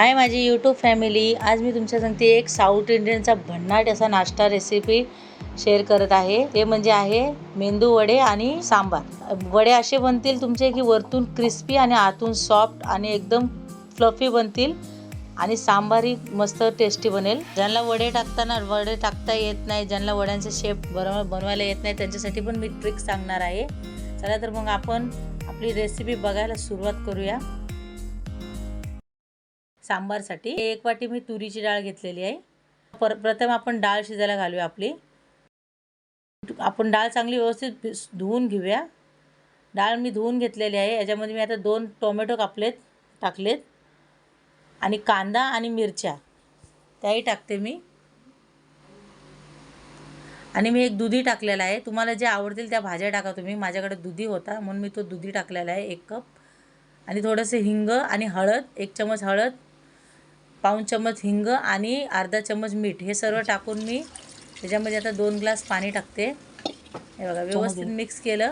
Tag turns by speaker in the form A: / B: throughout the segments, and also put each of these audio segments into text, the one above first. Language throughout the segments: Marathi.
A: हाय माझी यूट्यूब फॅमिली आज मी तुमच्या सांगते एक साऊथ इंडियनचा भन्नाट असा नाश्ता रेसिपी शेअर करत आहे. ते म्हणजे आहे मेंदू वडे आणि सांबार. वडे असे बनतील तुमचे की वरतून क्रिस्पी आणि आतून सॉफ्ट आणि एकदम फ्लफी बनतील आणि सांबारही मस्त टेस्टी बनेल. ज्यांना वडे टाकताना वडे टाकता येत नाही ज्यांना वड्यांचा शेप बरोबर बनवायला येत नाही त्यांच्यासाठी पण मी ट्रिक सांगणार आहे. चला तर मग आपण आपली रेसिपी बघायला सुरुवात करूया. सांबारसाठी. एक वाटी मी तुरीची डाळ घेतलेली आहे. पर प्रथम आपण डाळ शिजायला घालूया आपली. आपण डाळ चांगली व्यवस्थित धुवून घेऊया. डाळ मी धुवून घेतलेली आहे. याच्यामध्ये मी आता दोन टोमॅटो कापलेत टाकलेत. आणि कांदा आणि मिरच्या. त्याही टाकते मी. आणि मी एक दुधी टाकलेला आहे. तुम्हाला जे आवडतील त्या भाज्या टाका तुम्ही. माझ्याकडे दुधी होता म्हणून मी तो दुधी टाकलेला आहे एक कप. आणि थोडंसं हिंग आणि हळद एक चमच हळद. पाऊण चम्मच हिंग आणि अर्धा चम्मच मीठ हे सर्व टाकून मी त्याच्यामध्ये आता दोन ग्लास पाणी टाकते. हे बघा व्यवस्थित मिक्स केलं.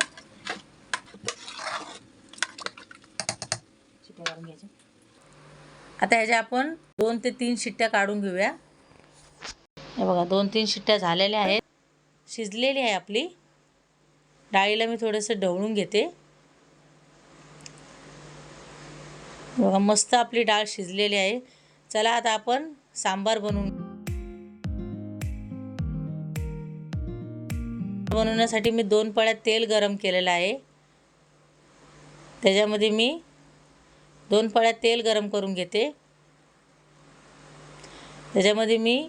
A: आता ह्याच्या आपण दोन ते तीन शिट्ट्या काढून घेऊया. हे बघा दोन तीन शिट्ट्या झालेल्या आहेत. शिजलेली आहे आपली. डाळीला मी थोडंसं ढवळून घेते. बघा मस्त आपली डाळ शिजलेली आहे. चला आता आपण सांबार बनवून बनवण्यासाठी मी दोन पळ्या तेल गरम केलेलं आहे. त्याच्यामध्ये मी दोन पळ्या तेल गरम करून घेते. त्याच्यामध्ये मी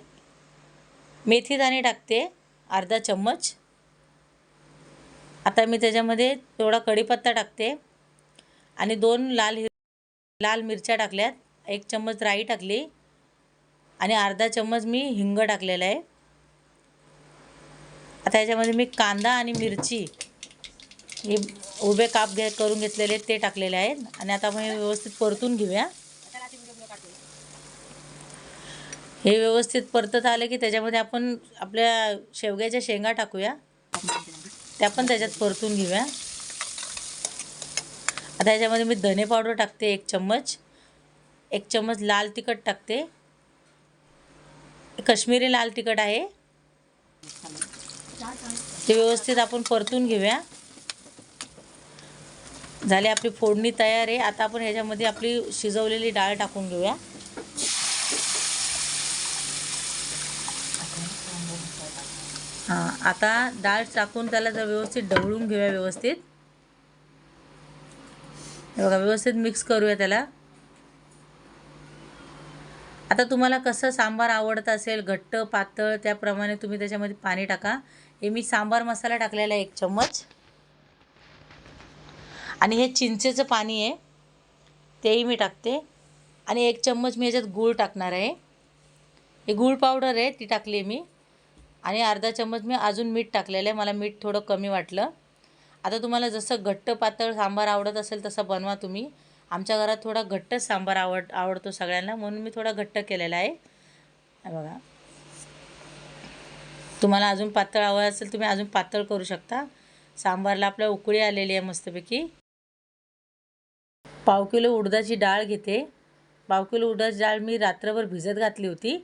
A: मेथी दाणे टाकते अर्धा चम्मच. आता मी त्याच्यामध्ये थोडा कढीपत्ता टाकते आणि दोन लाल हिर लाल मिरच्या टाकल्यात. एक चम्मच राई टाकली आणि अर्धा चम्मच मी हिंग टाकलेला आहे. आता याच्यामध्ये मी कांदा आणि मिरची हे उभे काप घे करून घेतलेले आहेत ते टाकलेले आहेत. आणि आता आपण व्यवस्थित परतून घेऊया. हे व्यवस्थित परतत आलं की त्याच्यामध्ये आपण आपल्या शेवग्याच्या शेंगा टाकूया. त्या पण त्याच्यात परतून घेऊया. आता याच्यामध्ये मी धने पावडर टाकते एक चम्मच. एक चम्मच लाल तिखट टाकते. कश्मीरी लाल तिखट आहे. ते व्यवस्थित आपण परतून घेऊया. झाली आपली फोडणी तयार आहे. आता आपण ह्याच्यामध्ये आपली शिजवलेली डाळ टाकून घेऊया. हां आता डाळ टाकून त्याला जर व्यवस्थित ढवळून घेऊया व्यवस्थित. बघा व्यवस्थित मिक्स करूया त्याला. आता तुम्हाला कसं सांबार आवडत असेल घट्ट पातळ त्याप्रमाणे तुम्ही त्याच्यामध्ये पाणी टाका. हे मी सांबार मसाला टाकलेला आहे एक चम्मच. आणि हे चिंचेचं पाणी आहे तेही मी टाकते. आणि एक चम्मच मी याच्यात गूळ टाकणार आहे. हे गूळ पावडर आहे ती टाकली आहे मी. आणि अर्धा चम्मच मी अजून मीठ टाकलेलं आहे मला मीठ थोडं कमी वाटलं. आता तुम्हाला जसं घट्ट पातळ सांबार आवडत असेल तसं बनवा तुम्ही. आमच्या घरात थोडा घट्टच सांबार आवड आवडतो सगळ्यांना म्हणून मी थोडा घट्ट केलेला आहे. बघा. तुम्हाला अजून पातळ हवं असेल तुम्ही अजून पातळ करू शकता. सांबारला आपल्या उकळी आलेली आहे मस्तपैकी. पाव किलो उडदाची डाळ घेते. पाव किलो उडदाची डाळ मी रात्रभर भिजत घातली होती.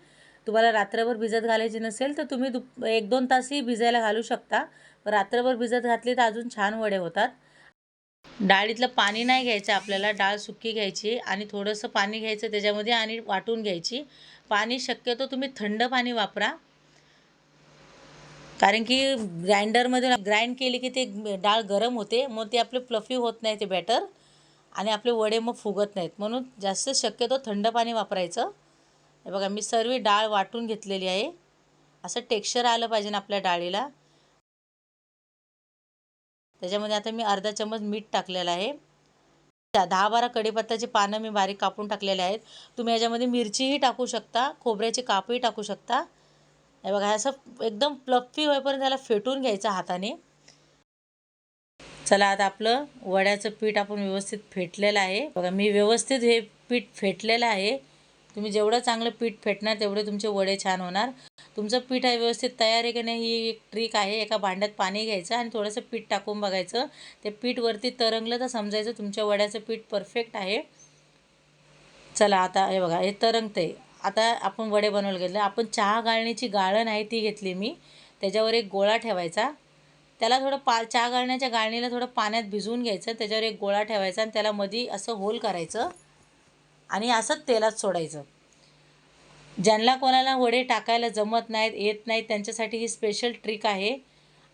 A: तुम्हाला रात्रभर भिजत घालायची नसेल तर तुम्ही दुप एक दोन तासही भिजायला घालू शकता. रात्रभर भिजत घातली तर अजून छान वडे होतात. डाळीतलं पाणी नाही घ्यायचं आपल्याला डाळ सुकी घ्यायची आणि थोडंसं पाणी घ्यायचं त्याच्यामध्ये आणि वाटून घ्यायची. पाणी शक्यतो तुम्ही थंड पाणी वापरा. कारण की ग्राइंडरमध्ये ग्राइंड केली की ते डाळ गरम होते मग ते आपले प्लफी होत नाही ते बॅटर आणि आपले वडे मग फुगत नाहीत. म्हणून जास्त शक्यतो थंड पाणी वापरायचं. हे बघा मी सर्व डाळ वाटून घेतलेली आहे. असं टेक्स्चर आलं पाहिजे ना आपल्या डाळीला. त्याच्यामध्ये आता मी अर्धा चम्मच मीठ टाकलेलं आहे. दहा बारा कढीपत्त्याची पानं मी बारीक कापून टाकलेले आहेत. तुम्ही याच्यामध्ये मिरचीही टाकू शकता खोबऱ्याची कापही टाकू शकता. हे बघा असं एकदम प्लफी होईपर्यंत त्याला फेटून घ्यायचं हाताने. चला आता आपलं वड्याचं पीठ आपण व्यवस्थित फेटलेलं आहे. बघा मी व्यवस्थित हे पीठ फेटलेलं आहे. तुम्ही जेवढं चांगलं पीठ फेटणार तेवढे तुमचे वडे छान होणार. तुमचं पीठ आहे व्यवस्थित तयार आहे की नाही ही एक ट्रिक आहे. एका भांड्यात पाणी घ्यायचं आणि थोडंसं पीठ टाकून बघायचं. ते पीठ वरती तरंगलं तर समजायचं तुमच्या वड्याचं पीठ परफेक्ट आहे. चला आता हे बघा हे तरंगते आता आपण वडे बनवायला घेतले आपण चहा गाळण्याची गाळण आहे ती घेतली मी. त्याच्यावर एक गोळा ठेवायचा. त्याला थोडं पा चहा गाळण्याच्या गाळणीला थोडं पाण्यात भिजवून घ्यायचं. त्याच्यावर एक गोळा ठेवायचा आणि त्याला मधी असं होल करायचं. आणि असंच तेलात सोडायचं. ज्यांना कोणाला वडे टाकायला जमत नाहीत येत नाहीत त्यांच्यासाठी ही स्पेशल ट्रिक आहे.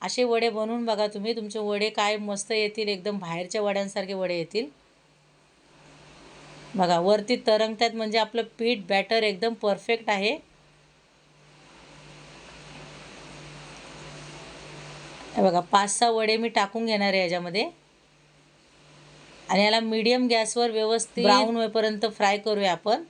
A: असे वडे बनवून बघा तुम्ही. तुमचे वडे काय मस्त येतील एकदम बाहेरच्या वड्यांसारखे वडे येतील. बघा वरती तरंगतात म्हणजे आपलं पीठ बॅटर एकदम परफेक्ट आहे. बघा पाच सहा वडे मी टाकून घेणार आहे याच्यामध्ये. आणि याला मीडियम गॅसवर व्यवस्थित ब्राऊन होईपर्यंत फ्राय करूया आपण.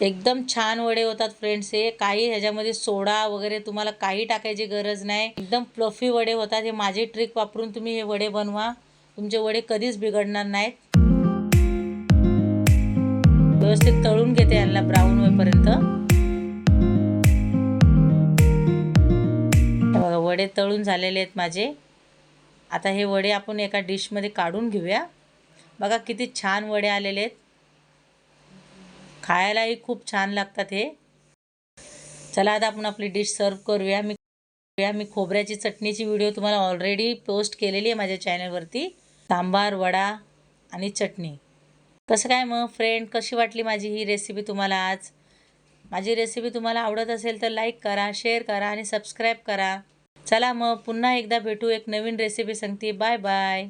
A: एकदम छान वडे होतात फ्रेंड्स हे. काही ह्याच्यामध्ये सोडा वगैरे तुम्हाला काही टाकायची गरज नाही. एकदम फ्लफी वडे होतात. हे माझी ट्रिक वापरून तुम्ही हे वडे बनवा. तुमचे वडे कधीच बिघडणार नाहीत. व्यवस्थित तळून घेते यांना ब्राऊन होईपर्यंत. वडे तळून झालेले आहेत माझे. आता हे वडे आपण एका डिशमध्ये काढून घेऊया. बघा किती छान वडे आलेले आहेत. खायलाही खूप छान लागतात हे. चला आता आपण आपली डिश सर्व करूया. मी मी खोबऱ्याची चटणीची व्हिडिओ तुम्हाला ऑलरेडी पोस्ट केलेली आहे माझ्या चॅनलवरती सांबार वडा आणि चटणी. कसं काय मग फ्रेंड कशी वाटली माझी ही रेसिपी तुम्हाला आज? माझी रेसिपी तुम्हाला आवडत असेल तर लाईक करा शेअर करा आणि सबस्क्राईब करा. चला मग पुन्हा एकदा भेटू एक नवीन रेसिपी सांगते. Bye bye